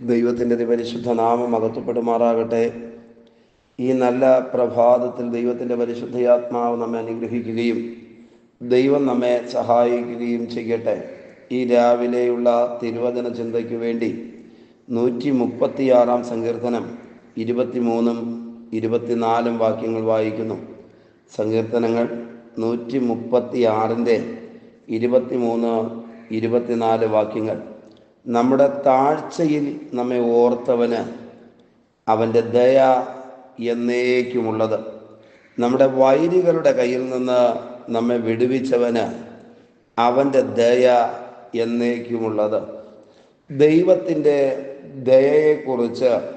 ദൈവത്തിന്റെ പരിശുദ്ധ നാമം അകത്തപ്പെടുമാറാകട്ടെ ഈ നല്ല പ്രഭാതത്തിൽ ദൈവത്തിന്റെ പരിശുദ്ധയാത്മാവ് നമ്മെ അനുഗ്രഹിക്കുകയും ദൈവം നമ്മെ സഹായിക്കുകയും ചെയ്യട്ടെ. ഈ രാവിലെയുള്ള തിരുവചന ചിന്തയ്ക്ക് വേണ്ടി നൂറ്റി മുപ്പത്തിയാറാം സങ്കീർത്തനം ഇരുപത്തിമൂന്നും ഇരുപത്തിനാലും വാക്യങ്ങൾ വായിക്കുന്നു. സങ്കീർത്തനങ്ങൾ നൂറ്റി മുപ്പത്തിയാറിന്റെ ഇരുപത്തിമൂന്ന് ഇരുപത്തിനാല് വാക്യങ്ങൾ. നമ്മുടെ താഴ്ചയിൽ നമ്മെ ഓർത്തവന് അവന്റെ ദയ എന്നേക്കുമുള്ളത്. നമ്മുടെ വൈരികളുടെ കയ്യിൽ നിന്ന് നമ്മെ വിടുവിച്ചവന് അവന്റെ ദയ എന്നേക്കുമുള്ളത്. ദൈവത്തിന്റെ ദയയെക്കുറിച്ച്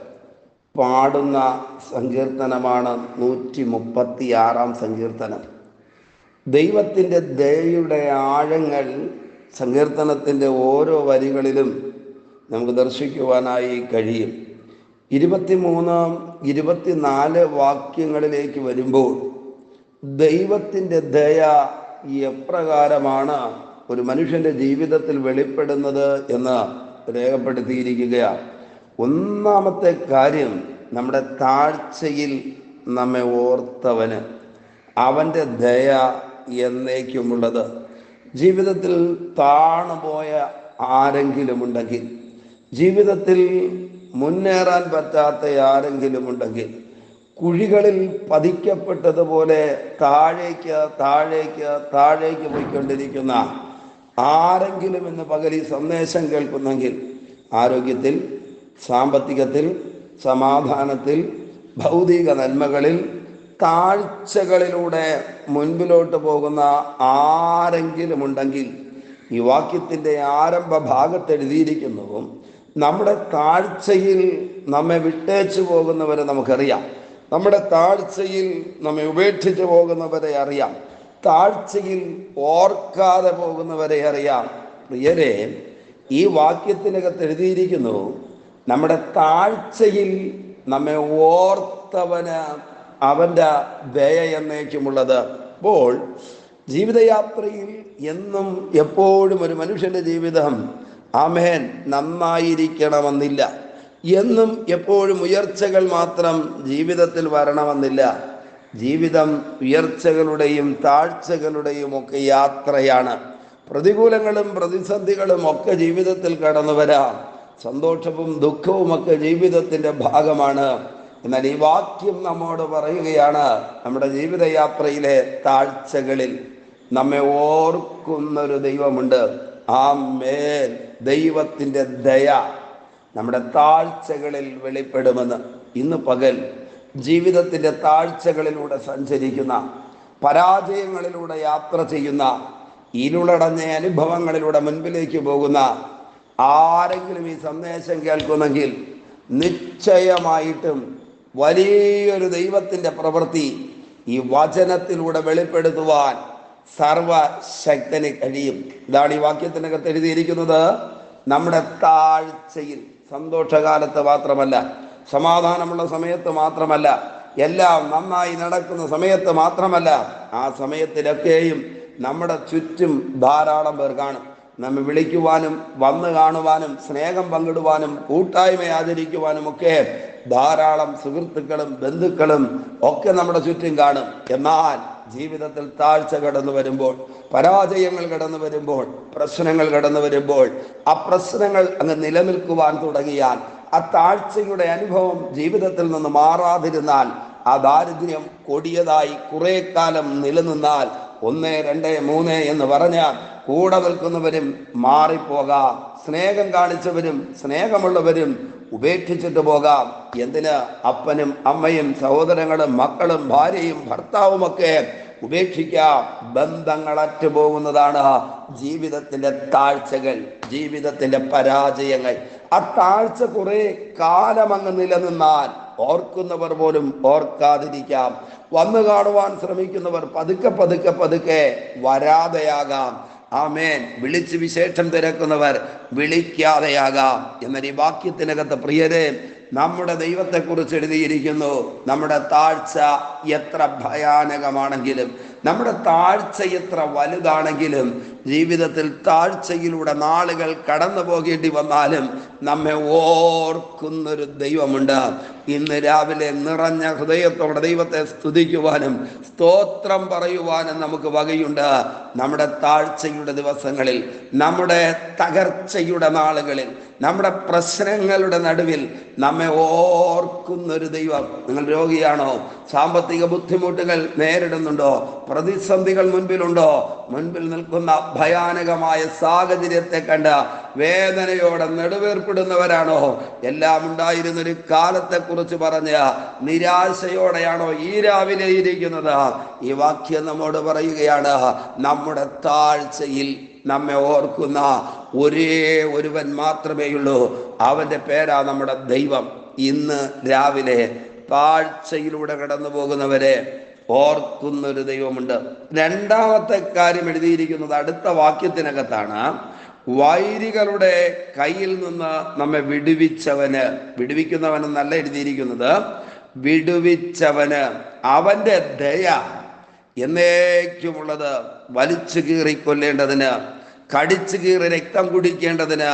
പാടുന്ന സങ്കീർത്തനമാണ് നൂറ്റി മുപ്പത്തി ആറാം സങ്കീർത്തനം. ദൈവത്തിന്റെ ദയയുടെ ആഴങ്ങൾ സങ്കീർത്തനത്തിന്റെ ഓരോ വരികളിലും നമുക്ക് ദർശിക്കുവാനായി കഴിയും. ഇരുപത്തിമൂന്ന് ഇരുപത്തിനാല് വാക്യങ്ങളിലേക്ക് വരുമ്പോൾ ദൈവത്തിന്റെ ദയ എപ്രകാരമാണ് ഒരു മനുഷ്യന്റെ ജീവിതത്തിൽ വെളിപ്പെടുന്നത് എന്ന് രേഖപ്പെടുത്തിയിരിക്കുകയാണ്. ഒന്നാമത്തെ കാര്യം നമ്മുടെ താഴ്ചയിൽ നമ്മെ ഓർത്തവന് അവന്റെ ദയ എന്നേക്കുമുള്ളത്. ജീവിതത്തിൽ താണുപോയ ആരെങ്കിലും ഉണ്ടെങ്കിൽ ജീവിതത്തിൽ മുന്നേറാൻ പറ്റാത്ത ആരെങ്കിലും ഉണ്ടെങ്കിൽ കുഴികളിൽ പതിക്കപ്പെട്ടതുപോലെ താഴേക്ക് താഴേക്ക് താഴേക്ക് പോയിക്കൊണ്ടിരിക്കുന്ന ആരെങ്കിലും ഇന്ന് പകൽ ഈ സന്ദേശം കേൾക്കുന്നെങ്കിൽ ആരോഗ്യത്തിൽ സാമ്പത്തികത്തിൽ സമാധാനത്തിൽ ഭൗതിക നന്മകളിൽ താഴ്ചകളിലൂടെ മുൻപിലോട്ട് പോകുന്ന ആരെങ്കിലും ഉണ്ടെങ്കിൽ ഈ വാക്യത്തിന്റെ ആരംഭ ഭാഗത്ത് എഴുതിയിരിക്കുന്നതും നമ്മുടെ താഴ്ചയിൽ നമ്മെ വിട്ടേച്ചു പോകുന്നവരെ നമുക്കറിയാം. നമ്മുടെ താഴ്ചയിൽ നമ്മെ ഉപേക്ഷിച്ചു പോകുന്നവരെ അറിയാം. താഴ്ചയിൽ ഓർക്കാതെ പോകുന്നവരെ അറിയാം. പ്രിയരെ ഈ വാക്യത്തിനകത്ത് എഴുതിയിരിക്കുന്നു നമ്മുടെ താഴ്ചയിൽ നമ്മെ ഓർത്തവന് അവന്റെ ദയ എന്നേക്കുമുള്ളത്. അപ്പോൾ ജീവിതയാത്രയിൽ എന്നും എപ്പോഴും ഒരു മനുഷ്യന്റെ ജീവിതം ആമേൻ നന്നായിരിക്കണമെന്നില്ല. എന്നും എപ്പോഴും ഉയർച്ചകൾ മാത്രം ജീവിതത്തിൽ വരണമെന്നില്ല. ജീവിതം ഉയർച്ചകളുടെയും താഴ്ചകളുടെയും ഒക്കെ യാത്രയാണ്. പ്രതികൂലങ്ങളും പ്രതിസന്ധികളും ഒക്കെ ജീവിതത്തിൽ കടന്നു വരാം സന്തോഷവും ദുഃഖവും ഒക്കെ ജീവിതത്തിന്റെ ഭാഗമാണ്. എന്നാൽ ഈ വാക്യം നമ്മോട് പറയുകയാണ് നമ്മുടെ ജീവിതയാത്രയിലെ താഴ്ചകളിൽ. നമ്മെ ഓർക്കുന്നൊരു ദൈവമുണ്ട്. ആ മേൽ ദൈവത്തിന്റെ ദയ നമ്മുടെ താഴ്ചകളിൽ വെളിപ്പെടുമെന്ന് ഇന്ന് പകൽ ജീവിതത്തിന്റെ താഴ്ചകളിലൂടെ സഞ്ചരിക്കുന്ന പരാജയങ്ങളിലൂടെ യാത്ര ചെയ്യുന്ന ഇരുളടഞ്ഞ അനുഭവങ്ങളിലൂടെ മുൻപിലേക്ക് പോകുന്ന ആരെങ്കിലും ഈ സന്ദേശം കേൾക്കുന്നെങ്കിൽ നിശ്ചയമായിട്ടും വലിയൊരു ദൈവത്തിന്റെ പ്രവൃത്തി ഈ വചനത്തിലൂടെ വെളിപ്പെടുത്തുവാൻ സർവശക്തന് കഴിയും. ഇതാണ് ഈ വാക്യത്തിനകത്ത് എഴുതിയിരിക്കുന്നത്. നമ്മുടെ താഴ്ചയിൽ സന്തോഷകാലത്ത് മാത്രമല്ല സമാധാനമുള്ള സമയത്ത് മാത്രമല്ല എല്ലാം നന്നായി നടക്കുന്ന സമയത്ത് മാത്രമല്ല ആ സമയത്തിലൊക്കെയും നമ്മുടെ ചുറ്റും ധാരാളം പേർ കാണും. നമ്മെ വിളിക്കുവാനും വന്നു കാണുവാനും സ്നേഹം പങ്കിടുവാനും കൂട്ടായ്മ ആചരിക്കുവാനും ഒക്കെ ധാരാളം സുഹൃത്തുക്കളും ബന്ധുക്കളും ഒക്കെ നമ്മുടെ ചുറ്റും കാണും. എന്നാൽ ജീവിതത്തിൽ താഴ്ച കടന്നു വരുമ്പോൾ പരാജയങ്ങൾ കടന്നു വരുമ്പോൾ പ്രശ്നങ്ങൾ കടന്നു വരുമ്പോൾ ആ പ്രശ്നങ്ങൾ അങ്ങ് നിലനിൽക്കുവാൻ തുടങ്ങിയാൽ ആ താഴ്ചയുടെ അനുഭവം ജീവിതത്തിൽ നിന്ന് മാറാതിരുന്നാൽ ആ ദാരിദ്ര്യം കൊടിയതായി കുറെ കാലം നിലനിന്നാൽ ഒന്ന് രണ്ട് മൂന്ന് എന്ന് പറഞ്ഞാൽ കൂടെ നിൽക്കുന്നവരും മാറിപ്പോകാം. സ്നേഹം കാണിച്ചവരും സ്നേഹമുള്ളവരും ഉപേക്ഷിച്ചിട്ട് പോകാം. എന്തിന്? അപ്പനും അമ്മയും സഹോദരങ്ങളും മക്കളും ഭാര്യയും ഭർത്താവുമൊക്കെ ഉപേക്ഷിക്കാം. ബന്ധങ്ങളറ്റു പോകുന്നതാണ് ജീവിതത്തിന്റെ താഴ്ചകൾ ജീവിതത്തിന്റെ പരാജയങ്ങൾ. ആ താഴ്ച കുറെ കാലം അങ്ങ് നിലനിന്നാൽ ഓർക്കുന്നവർ പോലും ഓർക്കാതിരിക്കാം. വന്നു കാണുവാൻ ശ്രമിക്കുന്നവർ പതുക്കെ പതുക്കെ പതുക്കെ വരാതെയാകാം. ആമേൻ. വിളിച്ച് വിശേഷം തിരക്കുന്നവർ വിളിക്കാതെയാകാം. എന്നാൽ ഈ വാക്യത്തിനകത്ത് പ്രിയരെ നമ്മുടെ ദൈവത്തെക്കുറിച്ച് എഴുതിയിരിക്കുന്നു നമ്മുടെ താഴ്ച എത്ര ഭയാനകമാണെങ്കിലും നമ്മുടെ താഴ്ച എത്ര വലുതാണെങ്കിലും ജീവിതത്തിൽ താഴ്ചയിലൂടെ നാളുകൾ കടന്നു പോകേണ്ടി വന്നാലും നമ്മെ ഓർക്കുന്നൊരു ദൈവമുണ്ട്. ഇന്ന് രാവിലെ നിറഞ്ഞ ഹൃദയത്തോടെ ദൈവത്തെ സ്തുതിക്കുവാനും സ്തോത്രം പറയുവാനും നമുക്ക് വകയുണ്ട്. നമ്മുടെ താഴ്ചയുടെ ദിവസങ്ങളിൽ നമ്മുടെ തകർച്ചയുടെ നാളുകളിൽ നമ്മുടെ പ്രശ്നങ്ങളുടെ നടുവിൽ നമ്മെ ഓർക്കുന്നൊരു ദൈവം. നിങ്ങൾ രോഗിയാണോ? സാമ്പത്തിക ബുദ്ധിമുട്ടുകൾ നേരിടുന്നുണ്ടോ? പ്രതിസന്ധികൾ മുൻപിലുണ്ടോ? മുൻപിൽ നിൽക്കുന്ന ഭയാനകമായ സാഹചര്യത്തെ കണ്ട് വേദനയോടെ നെടുവേർപ്പെടുന്നവരാണോ? എല്ലാം ഉണ്ടായിരുന്നൊരു കാലത്തെ കുറിച്ച് പറഞ്ഞ നിരാശയോടെയാണോ ഈ രാവിലെ ഇരിക്കുന്നത്? ഈ വാക്യം നമ്മോട് പറയുകയാണ് നമ്മുടെ താഴ്ചയിൽ നമ്മെ ഓർക്കുന്ന ഒരേ ഒരുവൻ മാത്രമേയുള്ളൂ അവന്റെ പേരാ നമ്മുടെ ദൈവം. ഇന്ന് രാവിലെ താഴ്ചയിലൂടെ കടന്നു പോകുന്നവരെ ഓർക്കുന്നൊരു ദൈവമുണ്ട്. രണ്ടാമത്തെ കാര്യം എഴുതിയിരിക്കുന്നത് അടുത്ത വാക്യത്തിനകത്താണ്. വൈരികളുടെ കയ്യിൽ നിന്ന് നമ്മെ വിടുവിച്ചവന് വിടുവിക്കുന്നവനെന്നല്ല എഴുതിയിരിക്കുന്നത് വിടുവിച്ചവന് അവന്റെ ദയ എന്നേക്കുമുള്ളത് വലിച്ചു കീറി കൊല്ലേണ്ടതിന് കടിച്ചു കീറി രക്തം കുടിക്കേണ്ടതിന്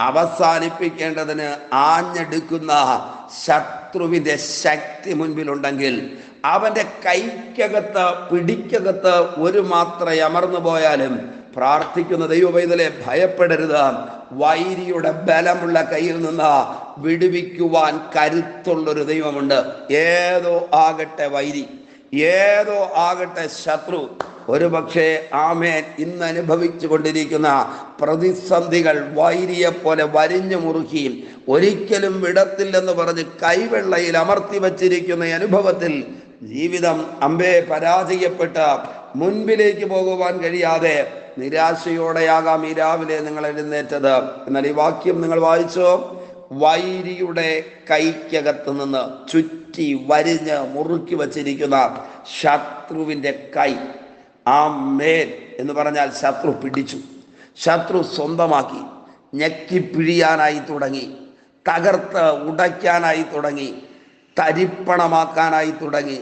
അവസാനിപ്പിക്കേണ്ടതിന് ആഞ്ഞെടുക്കുന്ന ശത്രുവിന്റെ ശക്തി മുൻപിലുണ്ടെങ്കിൽ അവന്റെ കൈക്കകത്ത് പിടിക്കകത്ത് ഒരു മാത്ര അമർന്നു പോയാലും പ്രാർത്ഥിക്കുന്ന ദൈവവൈതലെ ഭയപ്പെടരുത്. വൈരിയുടെ ബലമുള്ള കയ്യിൽ നിന്ന് വിടുവിക്കുവാൻ കരുത്തുള്ളൊരു ദൈവമുണ്ട്. ഏതോ ആകട്ടെ വൈരി ഏതോ ആകട്ടെ ശത്രു. ഒരു പക്ഷേ ആമേൻ ഇന്ന് അനുഭവിച്ചു കൊണ്ടിരിക്കുന്ന പ്രതിസന്ധികൾ വൈരിയെ പോലെ വരിഞ്ഞു മുറുക്കി ഒരിക്കലും വിടത്തില്ലെന്ന് പറഞ്ഞ് കൈവെള്ളയിൽ അമർത്തി വച്ചിരിക്കുന്ന അനുഭവത്തിൽ ജീവിതം അമ്പേ പരാജയപ്പെട്ട മുൻപിലേക്ക് പോകുവാൻ കഴിയാതെ നിരാശയോടെയാകാം ഈ രാവിലെ നിങ്ങൾ എഴുന്നേറ്റത്. എന്നാൽ ഈ വാക്യം നിങ്ങൾ വായിച്ചോ? വൈരിയുടെ കൈക്കകത്ത് നിന്ന് ചുറ്റി വരിഞ്ഞ് മുറുക്കി വച്ചിരിക്കുന്ന ശത്രുവിന്റെ കൈ. ആ മേൽ എന്ന് പറഞ്ഞാൽ ശത്രു പിടിച്ചു. ശത്രു സ്വന്തമാക്കി. ഞെക്കി പിഴിയാനായി തുടങ്ങി. തകർത്ത് ഉടയ്ക്കാനായി തുടങ്ങി. തരിപ്പണമാക്കാനായി തുടങ്ങി.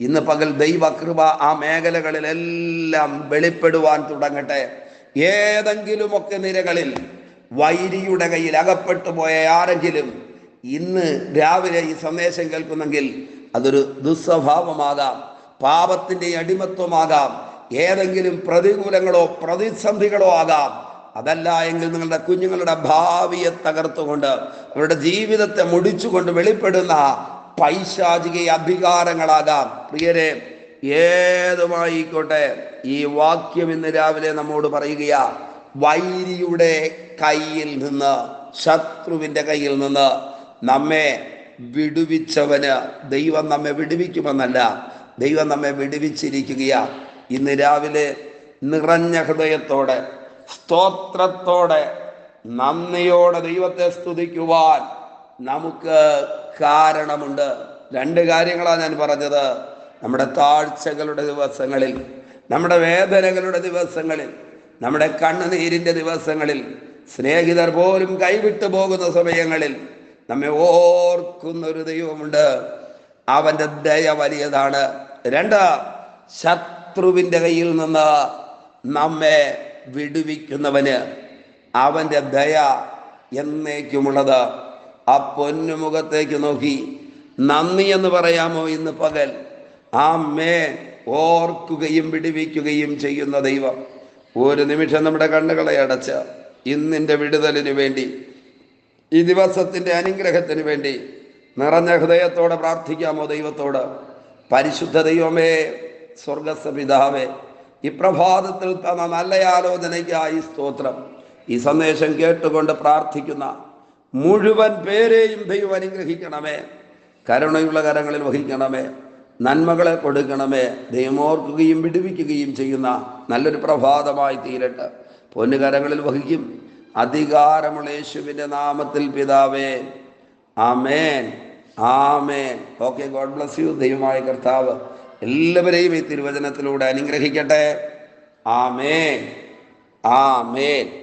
ഇന്ന് പകൽ ദൈവകൃപ ആ മേഖലകളിലെല്ലാം വെളിപ്പെടുവാൻ തുടങ്ങട്ടെ. ഏതെങ്കിലുമൊക്കെ നിരകളിൽ വൈരിയുടെ കയ്യിൽ അകപ്പെട്ടു പോയ ആരെങ്കിലും ഇന്ന് രാവിലെ ഈ സന്ദേശം കേൾക്കുന്നെങ്കിൽ അതൊരു ദുസ്വഭാവമാകാം. പാപത്തിന്റെ അടിമത്വമാകാം. ഏതെങ്കിലും പ്രതികൂലങ്ങളോ പ്രതിസന്ധികളോ ആകാം. അതല്ല എങ്കിൽ നിങ്ങളുടെ കുഞ്ഞുങ്ങളുടെ ഭാവിയെ തകർത്തുകൊണ്ട് അവരുടെ ജീവിതത്തെ മുടിച്ചുകൊണ്ട് വെളിപ്പെടുന്ന പൈശാചിക അധികാരങ്ങളാകാം. പ്രിയരെ ഏതുമായിക്കോട്ടെ ഈ വാക്യം ഇന്ന് രാവിലെ നമ്മോട് പറയുകയാ വൈരിയുടെ കയ്യിൽ നിന്ന് ശത്രുവിന്റെ കയ്യിൽ നിന്ന് നമ്മെ വിടുവിച്ചവന് ദൈവം നമ്മെ വിടുവിക്കുമെന്നല്ല ദൈവം നമ്മെ വിടുവിച്ചിരിക്കുകയാ. ഇന്ന് രാവിലെ നിറഞ്ഞ ഹൃദയത്തോടെ സ്തോത്രത്തോടെ നന്ദിയോടെ ദൈവത്തെ സ്തുതിക്കുവാൻ നമുക്ക് കാരണമുണ്ട്. രണ്ട് കാര്യങ്ങളാണ് ഞാൻ പറഞ്ഞത്. നമ്മുടെ താഴ്ചകളുടെ ദിവസങ്ങളിൽ നമ്മുടെ വേദനകളുടെ ദിവസങ്ങളിൽ നമ്മുടെ കണ്ണുനീരിന്റെ ദിവസങ്ങളിൽ സ്നേഹിതർ പോലും കൈവിട്ടു പോകുന്ന സമയങ്ങളിൽ നമ്മെ ഓർക്കുന്ന ഒരു ദൈവമുണ്ട്. അവന്റെ ദയ വലിയതാണ്. രണ്ട് ശത്രുവിന്റെ കയ്യിൽ നിന്ന് നമ്മെ വിടുവിക്കുന്നവന് അവന്റെ ദയ എന്നേക്കുമുള്ളത്. ആ പൊന്നുമുഖത്തേക്ക് നോക്കി. നന്ദി എന്ന് പറയാമോ ഇന്ന് പകൽ? ആ മേ ഓർക്കുകയും വിടുവിക്കുകയും ചെയ്യുന്ന ദൈവം. ഒരു നിമിഷം നമ്മുടെ കണ്ണുകളെ അടച്ച് ഇന്നിന്റെ വിടുതലിന് വേണ്ടി ഈ ദിവസത്തിന്റെ അനുഗ്രഹത്തിന് വേണ്ടി നിറഞ്ഞ ഹൃദയത്തോടെ പ്രാർത്ഥിക്കാമോ ദൈവത്തോട്? പരിശുദ്ധ ദൈവമേ സ്വർഗസ്ഥ പിതാവേ ഈ പ്രഭാതത്തിൽ തന്ന നല്ല ആലോചനയ്ക്കായി സ്തോത്രം. ഈ സന്ദേശം കേട്ടുകൊണ്ട് പ്രാർത്ഥിക്കുന്ന മുഴുവൻ പേരെയും ദൈവം അനുഗ്രഹിക്കണമേ. കരുണയുള്ള കരങ്ങളിൽ വഹിക്കണമേ. നന്മകളെ കൊടുക്കണമേ. ദൈവമോർക്കുകയും വിടുവിക്കുകയും ചെയ്യുന്ന നല്ലൊരു പ്രഭാതമായി തീരട്ടെ. പൊന്നുകരങ്ങളിൽ വഹിക്കും. അധികാരമുള്ള യേശുവിന്റെ നാമത്തിൽ പിതാവേ. ആമേൻ. ആമേൻ. Okay god bless you. ദൈവമായ കർത്താവ് എല്ലാവരെയും ഈ തിരുവചനത്തിലൂടെ അനുഗ്രഹിക്കട്ടെ. ആമേൻ. ആമേൻ.